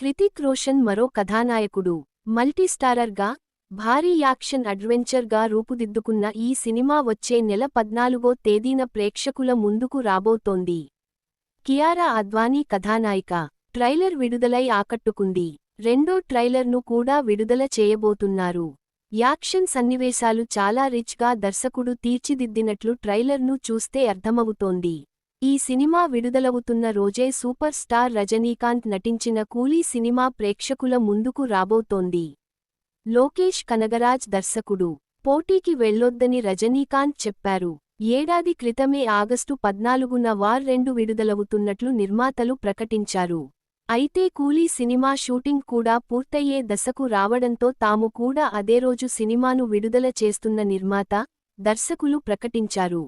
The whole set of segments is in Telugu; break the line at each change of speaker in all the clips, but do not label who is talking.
హృతిక్ రోషన్ మరో కథానాయకుడు. మల్టీస్టారర్గా భారీ యాక్షన్ అడ్వెంచర్గా రూపుదిద్దుకున్న ఈ సినిమా వచ్చే నెల పద్నాలుగో తేదీన ప్రేక్షకుల ముందుకు రాబోతోంది. కియారా అద్వానీ కథానాయిక. ట్రైలర్ విడుదలై ఆకట్టుకుంది. రెండో ట్రైలర్ను కూడా విడుదల చేయబోతున్నారు. యాక్షన్ సన్నివేశాలు చాలా రిచ్గా దర్శకుడు తీర్చిదిద్దినట్లు ట్రైలర్ను చూస్తే అర్థమవుతోంది. ఈ సినిమా విడుదలవుతున్న రోజే సూపర్ స్టార్ రజనీకాంత్ నటించిన కూలీ సినిమా ప్రేక్షకుల ముందుకు రాబోతోంది. లోకేష్ కనగరాజ్ దర్శకుడు. పోటీకి వెళ్ళొద్దని రజనీకాంత్ చెప్పారు. ఏడాది క్రితమే ఆగస్టు పద్నాలుగున వార్ రెండు విడుదలవుతున్నట్లు నిర్మాతలు ప్రకటించారు. అయితే కూలీ సినిమా షూటింగ్ కూడా పూర్తయ్యే దశకు రావడంతో తాము కూడా అదే రోజు సినిమాను విడుదల చేస్తున్న నిర్మాత దర్శకులు ప్రకటించారు.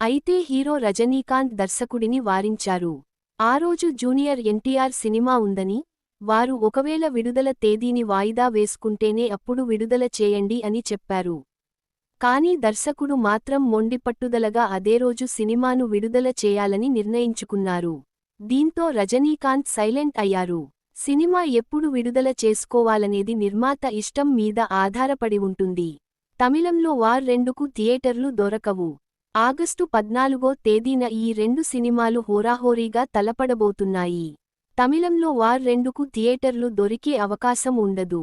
అయితే హీరో రజనీకాంత్ దర్శకుడిని వారించారు. ఆ రోజు జూనియర్ ఎన్టీఆర్ సినిమా ఉందని వారు ఒకవేళ విడుదల తేదీని వాయిదా వేసుకుంటేనే అప్పుడు విడుదల చేయండి అని చెప్పారు. కానీ దర్శకుడు మాత్రం మొండిపట్టుదలగా అదే రోజు సినిమాను విడుదల చేయాలని నిర్ణయించుకున్నారు. దీంతో రజనీకాంత్ సైలెంట్ అయ్యారు. సినిమా ఎప్పుడు విడుదల చేసుకోవాలనేది నిర్మాత ఇష్టం మీద ఆధారపడి ఉంటుంది. తమిళంలో వార్ రెండుకు థియేటర్లు దొరకవు. ఆగస్టు పద్నాలుగో తేదీన ఈ రెండు సినిమాలు హోరాహోరీగా తలపడబోతున్నాయి. తమిళంలో వార్ రెండుకు థియేటర్లు దొరికే అవకాశం ఉండదు.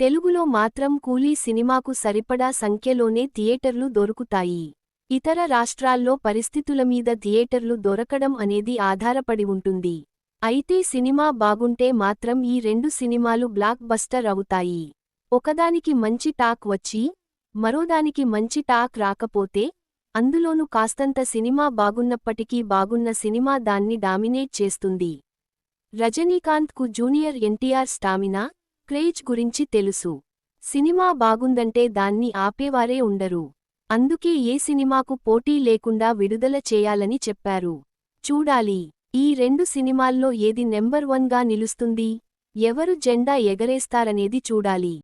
తెలుగులో మాత్రం కూలీ సినిమాకు సరిపడా సంఖ్యలోనే థియేటర్లు దొరుకుతాయి. ఇతర రాష్ట్రాల్లో పరిస్థితుల మీద థియేటర్లు దొరకడం అనేది ఆధారపడి ఉంటుంది. అయితే సినిమా బాగుంటే మాత్రం ఈ రెండు సినిమాలు బ్లాక్ బస్టర్ అవుతాయి. ఒకదానికి మంచి టాక్ వచ్చి మరోదానికి మంచి టాక్ రాకపోతే అందులోనూ కాస్తంత సినిమా బాగున్నప్పటికీ బాగున్న సినిమా దాన్ని డామినేట్ చేస్తుంది. రజనీకాంత్కు జూనియర్ ఎన్టీఆర్ స్టామినా క్రేజ్ గురించి తెలుసు. సినిమా బాగుందంటే దాన్ని ఆపేవారే ఉండరు. అందుకే ఏ సినిమాకు పోటీ లేకుండా విడుదల చేయాలని చెప్పారు. చూడాలి. ఈ రెండు సినిమాల్లో ఏది నెంబర్ వన్గా నిలుస్తుంది? ఎవరు జెండా ఎగరేస్తారనేది చూడాలి.